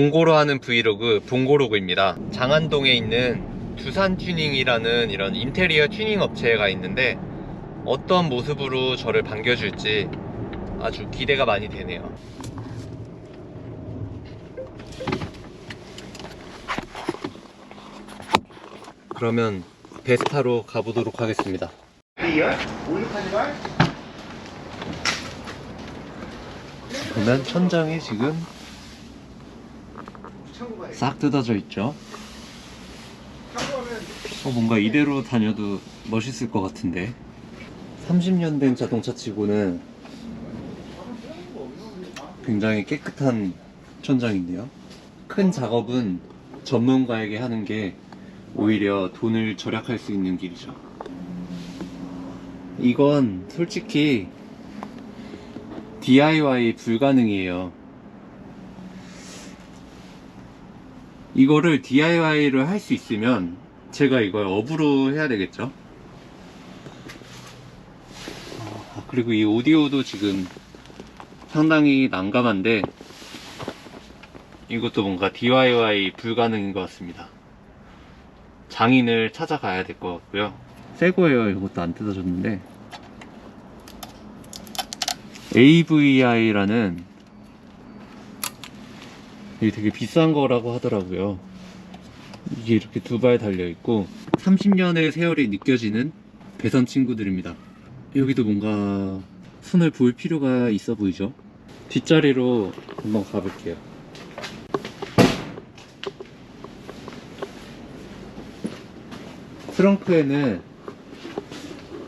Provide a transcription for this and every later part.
봉고로 하는 브이로그 봉고로그입니다. 장안동에 있는 두산 튜닝이라는 이런 인테리어 튜닝 업체가 있는데 어떤 모습으로 저를 반겨줄지 아주 기대가 많이 되네요. 그러면 베스타로 가보도록 하겠습니다. 보면 천장이 지금 싹 뜯어져 있죠. 어, 뭔가 이대로 다녀도 멋있을 것 같은데. 30년 된 자동차 치고는 굉장히 깨끗한 천장인데요. 큰 작업은 전문가에게 하는 게 오히려 돈을 절약할 수 있는 길이죠. 이건 솔직히 DIY 불가능이에요. 이거를 DIY를 할 수 있으면 제가 이걸 업으로 해야 되겠죠. 아, 그리고 이 오디오도 지금 상당히 난감한데 이것도 뭔가 DIY 불가능인 것 같습니다. 장인을 찾아가야 될 것 같고요. 새 거예요. 이것도 안 뜯어졌는데 AVI라는 이게 되게 비싼 거라고 하더라고요. 이게 이렇게 두 발 달려 있고 30년의 세월이 느껴지는 배선 친구들입니다. 여기도 뭔가 손을 볼 필요가 있어 보이죠? 뒷자리로 한번 가볼게요. 트렁크에는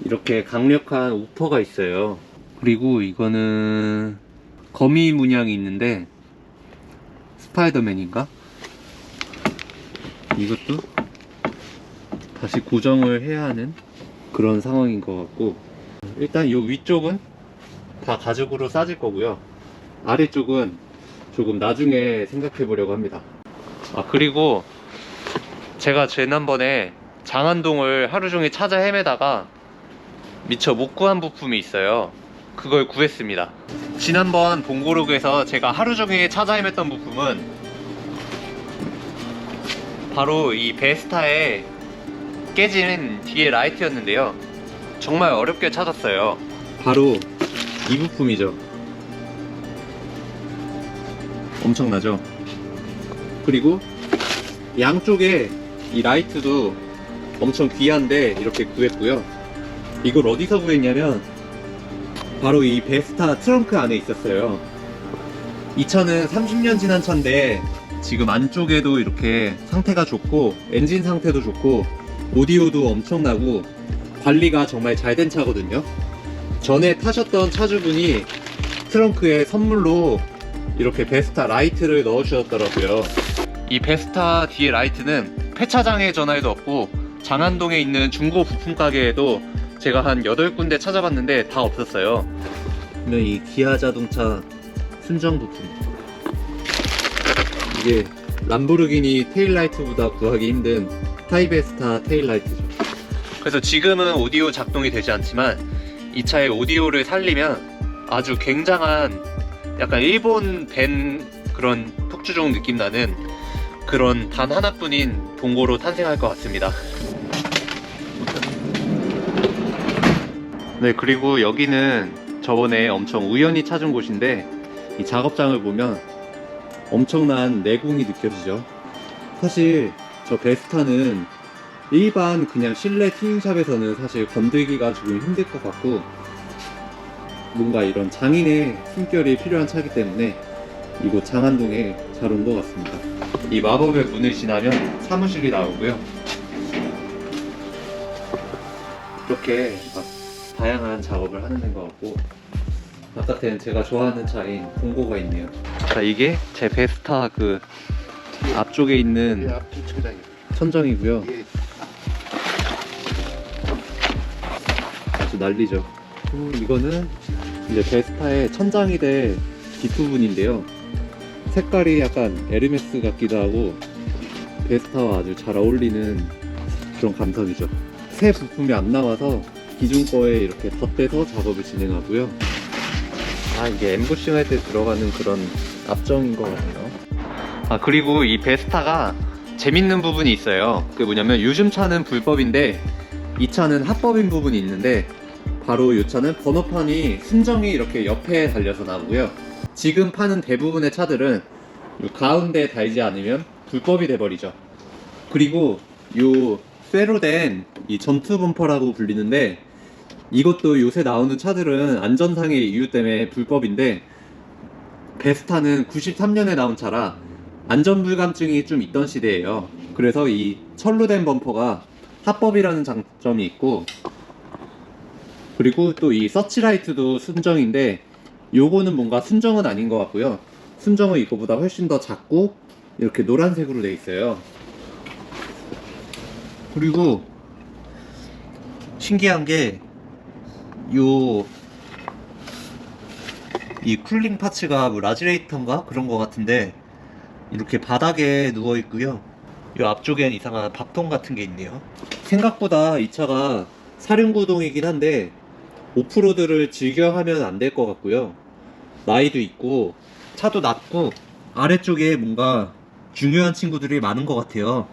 이렇게 강력한 우퍼가 있어요. 그리고 이거는 거미 문양이 있는데 스파이더맨인가? 이것도 다시 고정을 해야 하는 그런 상황인 것 같고 일단 이 위쪽은 다 가죽으로 싸질 거고요. 아래쪽은 조금 나중에 생각해 보려고 합니다. 아 그리고 제가 지난번에 장안동을 하루 종일 찾아 헤매다가 미처 못 구한 부품이 있어요 그걸 구했습니다 지난번 봉고로그에서 제가 하루 종일 찾아 헤맸던 부품은 바로 이 베스타의 깨진 뒤에 라이트였는데요. 정말 어렵게 찾았어요. 바로 이 부품이죠. 엄청나죠? 그리고 양쪽에 이 라이트도 엄청 귀한데 이렇게 구했고요. 이걸 어디서 구했냐면 바로 이 베스타 트렁크 안에 있었어요. 이 차는 30년 지난 차인데 지금 안쪽에도 이렇게 상태가 좋고 엔진 상태도 좋고 오디오도 엄청나고 관리가 정말 잘 된 차거든요. 전에 타셨던 차주분이 트렁크에 선물로 이렇게 베스타 라이트를 넣어주셨더라고요. 이 베스타 뒤에 라이트는 폐차장에 전화해도 없고 장안동에 있는 중고 부품 가게에도 제가 한 8군데 찾아봤는데 다 없었어요. 그러면 이 기아 자동차 순정 부품. 이게 람보르기니 테일라이트보다 구하기 힘든 하이베스타 테일라이트죠. 그래서 지금은 오디오 작동이 되지 않지만 이 차의 오디오를 살리면 아주 굉장한 약간 일본 밴 그런 폭주종 느낌 나는 그런 단 하나뿐인 봉고로 탄생할 것 같습니다. 네, 그리고 여기는 저번에 엄청 우연히 찾은 곳인데 이 작업장을 보면 엄청난 내공이 느껴지죠. 사실 저 베스타는 일반 그냥 실내 튜닝샵에서는 사실 건들기가 조금 힘들 것 같고 뭔가 이런 장인의 숨결이 필요한 차기 때문에 이곳 장안동에 잘 온 것 같습니다. 이 마법의 문을 지나면 사무실이 나오고요. 이렇게 막 다양한 작업을 하는 것 같고 바깥에는 제가 좋아하는 차인 봉고가 있네요. 자 이게 제 베스타 그 앞쪽에 있는 예, 앞뒤 천장이. 천정이고요. 예, 아주 난리죠. 그리고 이거는 이제 베스타의 천장이 될 뒷부분인데요. 색깔이 약간 에르메스 같기도 하고 베스타와 아주 잘 어울리는 그런 감성이죠. 새 부품이 안 나와서 기존 거에 이렇게 덧대서 작업을 진행하고요. 아 이게 엠보싱 할 때 들어가는 그런 압정인 것 같네요. 아 그리고 이 베스타가 재밌는 부분이 있어요. 그 뭐냐면 요즘 차는 불법인데 이 차는 합법인 부분이 있는데 바로 이 차는 번호판이 순정이 이렇게 옆에 달려서 나오고요. 지금 파는 대부분의 차들은 요 가운데 달지 않으면 불법이 돼버리죠. 그리고 요 쇠로 된 이 전투 범퍼라고 불리는데 이것도 요새 나오는 차들은 안전상의 이유 때문에 불법인데 베스타는 93년에 나온 차라 안전불감증이 좀 있던 시대예요. 그래서 이 철로 된 범퍼가 합법이라는 장점이 있고 그리고 또 이 서치라이트도 순정인데 요거는 뭔가 순정은 아닌 것 같고요. 순정은 이거보다 훨씬 더 작고 이렇게 노란색으로 돼 있어요. 그리고 신기한 게 요 이 쿨링 파츠가 뭐 라지레이터인가 그런 것 같은데 이렇게 바닥에 누워 있고요. 이 앞쪽엔 이상한 밥통 같은 게 있네요. 생각보다 이 차가 사륜구동이긴 한데 오프로드를 즐겨 하면 안 될 것 같고요. 나이도 있고 차도 낮고 아래쪽에 뭔가 중요한 친구들이 많은 것 같아요.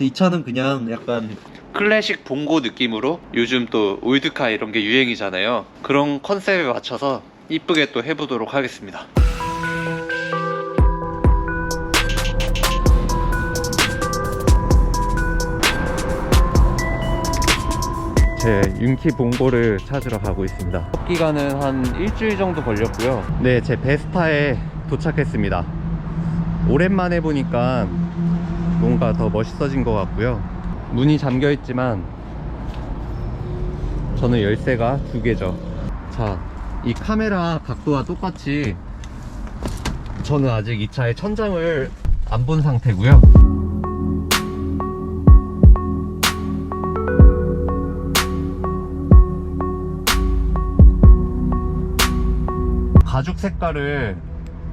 이 차는 그냥 약간 클래식 봉고 느낌으로 요즘 또 올드카 이런 게 유행이잖아요. 그런 컨셉에 맞춰서 이쁘게 또 해보도록 하겠습니다. 제 윤키 봉고를 찾으러 가고 있습니다. 업 기간은 한 일주일 정도 걸렸고요. 네, 제 베스파에 도착했습니다. 오랜만에 보니까 뭔가 더 멋있어진 것 같고요. 문이 잠겨 있지만 저는 열쇠가 두 개죠. 자, 이 카메라 각도와 똑같이 저는 아직 이 차의 천장을 안 본 상태고요. 가죽 색깔을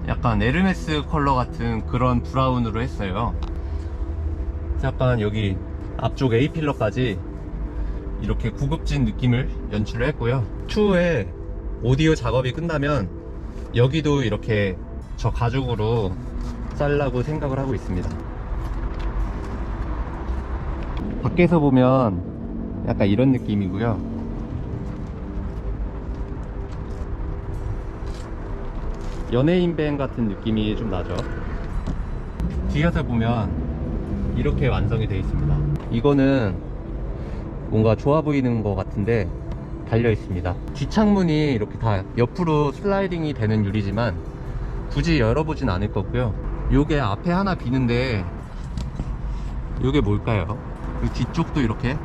약간 에르메스 컬러 같은 그런 브라운으로 했어요. 약간 여기 앞쪽 A 필러까지 이렇게 구급진 느낌을 연출을 했고요. 추후에 오디오 작업이 끝나면 여기도 이렇게 저 가죽으로 짤라고 생각을 하고 있습니다. 밖에서 보면 약간 이런 느낌이고요. 연예인 밴 같은 느낌이 좀 나죠. 뒤에서 보면 이렇게 완성이 되어 있습니다. 이거는 뭔가 좋아 보이는 것 같은데 달려 있습니다. 뒷창문이 이렇게 다 옆으로 슬라이딩이 되는 유리지만 굳이 열어보진 않을 거고요. 요게 앞에 하나 비는데 요게 뭘까요? 그 뒤쪽도 이렇게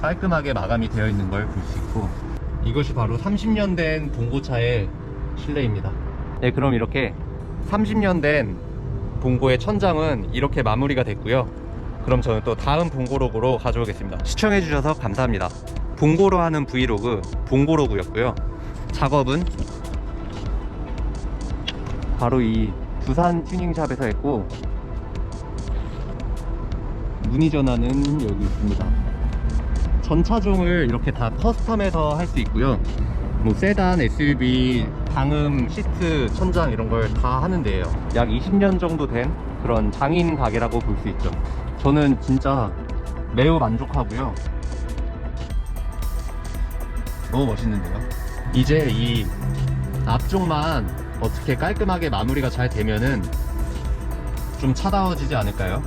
깔끔하게 마감이 되어 있는 걸 볼 수 있고 이것이 바로 30년 된 봉고차의 실내입니다. 네, 그럼 이렇게 30년 된 봉고의 천장은 이렇게 마무리가 됐고요. 그럼 저는 또 다음 봉고록으로 가져오겠습니다. 시청해주셔서 감사합니다. 봉고로 하는 브이로그 봉고로그였고요. 작업은 바로 이 부산 튜닝샵에서 했고 문의 전화는 여기 있습니다. 전차종을 이렇게 다 커스텀해서 할 수 있고요. 뭐 세단, SUV, 방음, 시트, 천장 이런 걸 다 하는데요. 약 20년 정도 된 그런 장인 가게라고 볼 수 있죠. 저는 진짜 매우 만족하고요. 너무 멋있는데요. 이제 이 앞쪽만 어떻게 깔끔하게 마무리가 잘 되면은 좀 차다워지지 않을까요?